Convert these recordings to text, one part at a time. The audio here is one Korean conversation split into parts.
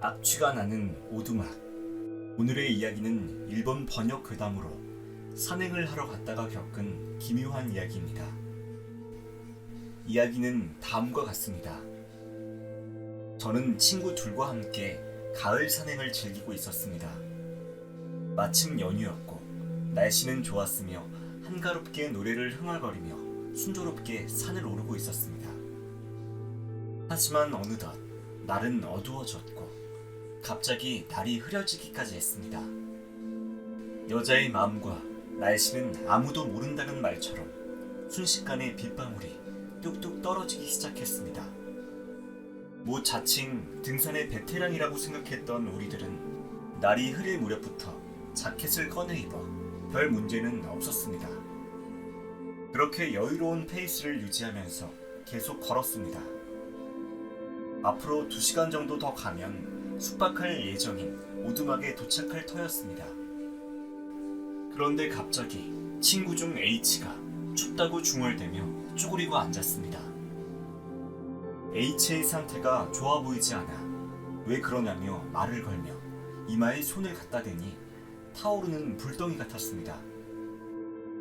악취가 나는 오두막. 오늘의 이야기는 일본 번역 괴담으로 산행을 하러 갔다가 겪은 기묘한 이야기입니다. 이야기는 다음과 같습니다. 저는 친구 둘과 함께 가을 산행을 즐기고 있었습니다. 마침 연휴였고 날씨는 좋았으며 한가롭게 노래를 흥얼거리며 순조롭게 산을 오르고 있었습니다. 하지만 어느덧 날은 어두워졌고 갑자기 달이 흐려지기까지 했습니다. 여자의 마음과 날씨는 아무도 모른다는 말처럼 순식간에 빗방울이 뚝뚝 떨어지기 시작했습니다. 뭐 자칭 등산의 베테랑이라고 생각했던 우리들은 날이 흐릴 무렵부터 자켓을 꺼내 입어 별 문제는 없었습니다. 그렇게 여유로운 페이스를 유지하면서 계속 걸었습니다. 앞으로 2시간 정도 더 가면 숙박할 예정인 오두막에 도착할 터였습니다. 그런데 갑자기 친구 중 H가 춥다고 중얼대며 쭈그리고 앉았습니다. H의 상태가 좋아 보이지 않아 왜 그러냐며 말을 걸며 이마에 손을 갖다 대니 타오르는 불덩이 같았습니다.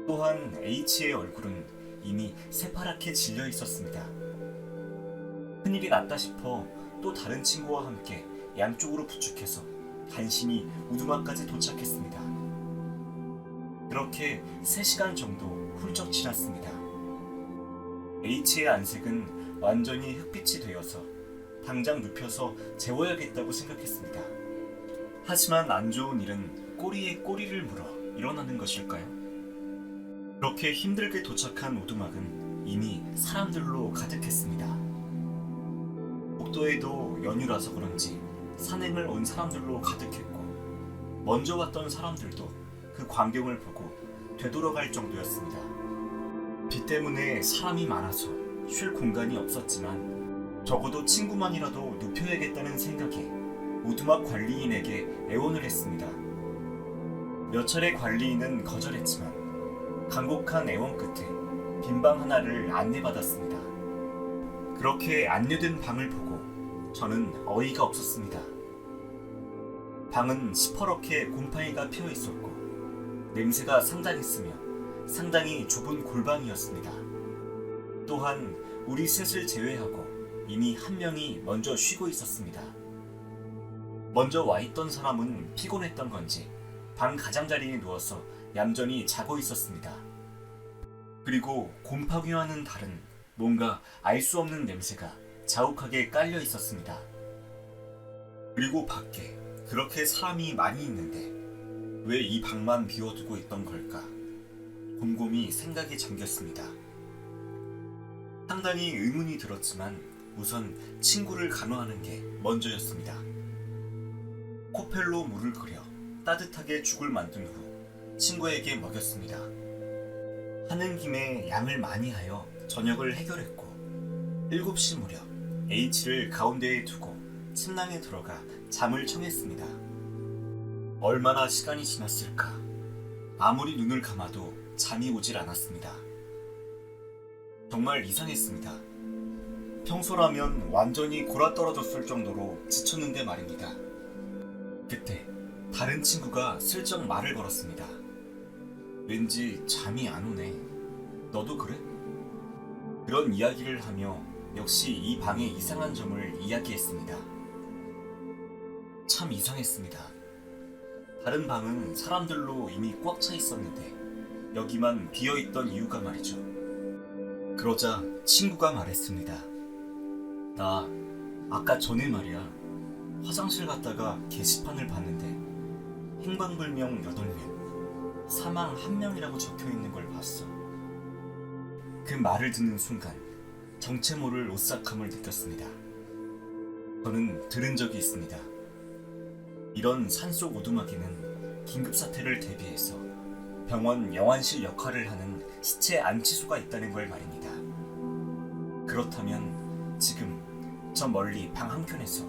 또한 H의 얼굴은 이미 새파랗게 질려 있었습니다. 큰일이 났다 싶어 또 다른 친구와 함께 양쪽으로 부축해서 간신히 우두막까지 도착했습니다. 그렇게 3시간 정도 훌쩍 지났습니다. H의 안색은 완전히 흑빛이 되어서 당장 눕혀서 재워야겠다고 생각했습니다. 하지만 안 좋은 일은 꼬리에 꼬리를 물어 일어나는 것일까요? 그렇게 힘들게 도착한 오두막은 이미 사람들로 가득했습니다. 복도에도 연휴라서 그런지 산행을 온 사람들로 가득했고 먼저 왔던 사람들도 그 광경을 보고 되돌아갈 정도였습니다. 비 때문에 사람이 많아서 쉴 공간이 없었지만 적어도 친구만이라도 눕혀야겠다는 생각에 오두막 관리인에게 애원을 했습니다. 몇 차례 관리인은 거절했지만 간곡한 애원 끝에 빈방 하나를 안내받았습니다. 그렇게 안내된 방을 보고 저는 어이가 없었습니다. 방은 시퍼렇게 곰팡이가 피어 있었고 냄새가 상당했으며 상당히 좁은 골방이었습니다. 또한 우리 셋을 제외하고 이미 한 명이 먼저 쉬고 있었습니다. 먼저 와 있던 사람은 피곤했던 건지 방 가장자리에 누워서 얌전히 자고 있었습니다. 그리고 곰팡이와는 다른 뭔가 알 수 없는 냄새가 자욱하게 깔려 있었습니다. 그리고 밖에 그렇게 사람이 많이 있는데 왜 이 방만 비워두고 있던 걸까? 곰곰이 생각이 잠겼습니다. 상당히 의문이 들었지만 우선 친구를 간호하는 게 먼저였습니다. 코펠로 물을 끓여 따뜻하게 죽을 만든 후 친구에게 먹였습니다. 하는 김에 양을 많이 하여 저녁을 해결했고 7시 무렵 H를 가운데에 두고 침낭에 들어가 잠을 청했습니다. 얼마나 시간이 지났을까? 아무리 눈을 감아도 잠이 오질 않았습니다. 정말 이상했습니다. 평소라면 완전히 골아떨어졌을 정도로 지쳤는데 말입니다. 그때 다른 친구가 슬쩍 말을 걸었습니다. 왠지 잠이 안 오네. 너도 그래? 그런 이야기를 하며 역시 이 방의 이상한 점을 이야기했습니다. 참 이상했습니다. 다른 방은 사람들로 이미 꽉 차 있었는데 여기만 비어 있던 이유가 말이죠. 그러자 친구가 말했습니다. 나 아까 전에 말이야 화장실 갔다가 게시판을 봤는데 행방불명 8명, 사망 1명이라고 적혀 있는 걸 봤어. 그 말을 듣는 순간 정체 모를 오싹함을 느꼈습니다. 저는 들은 적이 있습니다. 이런 산속 오두막에는 긴급사태를 대비해서 병원 영안실 역할을 하는 시체 안치소가 있다는 걸 말입니다. 그렇다면 지금 저 멀리 방 한켠에서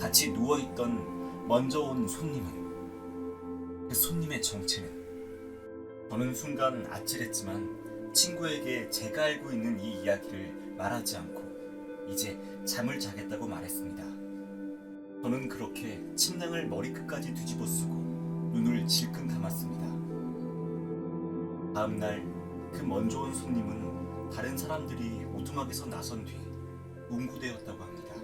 같이 누워있던 먼저 온 손님은 그 손님의 정체는 저는 순간 아찔했지만 친구에게 제가 알고 있는 이 이야기를 말하지 않고 이제 잠을 자겠다고 말했습니다. 저는 그렇게 침낭을 머리끝까지 뒤집어 쓰고 눈을 질끈 감았습니다. 다음 날 그 먼저 온 손님은 다른 사람들이 오두막에서 나선 뒤 문구되었다고 합니다.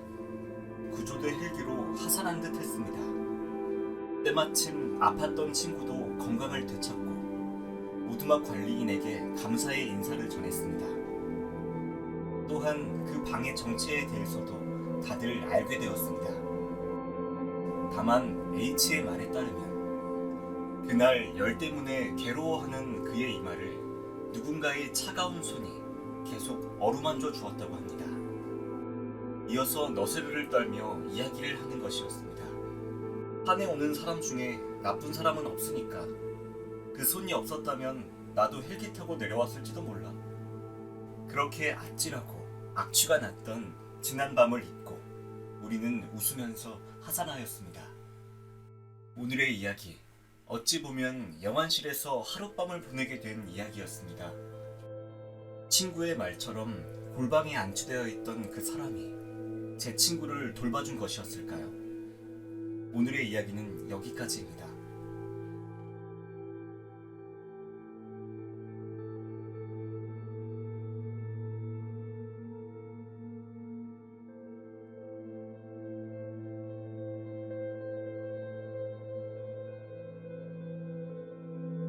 구조대 헬기로 하산한 듯 했습니다. 때마침 아팠던 친구도 건강을 되찾고 오두막 관리인에게 감사의 인사를 전했습니다. 또한 그 방의 정체에 대해서도 다들 알게 되었습니다. 다만 H의 말에 따르면 그날 열 때문에 괴로워하는 그의 이마를 누군가의 차가운 손이 계속 어루만져 주었다고 합니다. 이어서 너스르를 떨며 이야기를 하는 것이었습니다. 산에 오는 사람 중에 나쁜 사람은 없으니까 그 손이 없었다면 나도 헬기 타고 내려왔을지도 몰라. 그렇게 아찔하고 악취가 났던 지난 밤을 잊고 우리는 웃으면서 하산하였습니다. 오늘의 이야기 어찌 보면 영안실에서 하룻밤을 보내게 된 이야기였습니다. 친구의 말처럼 골방에 안치되어 있던 그 사람이 제 친구를 돌봐준 것이었을까요? 오늘의 이야기는 여기까지입니다.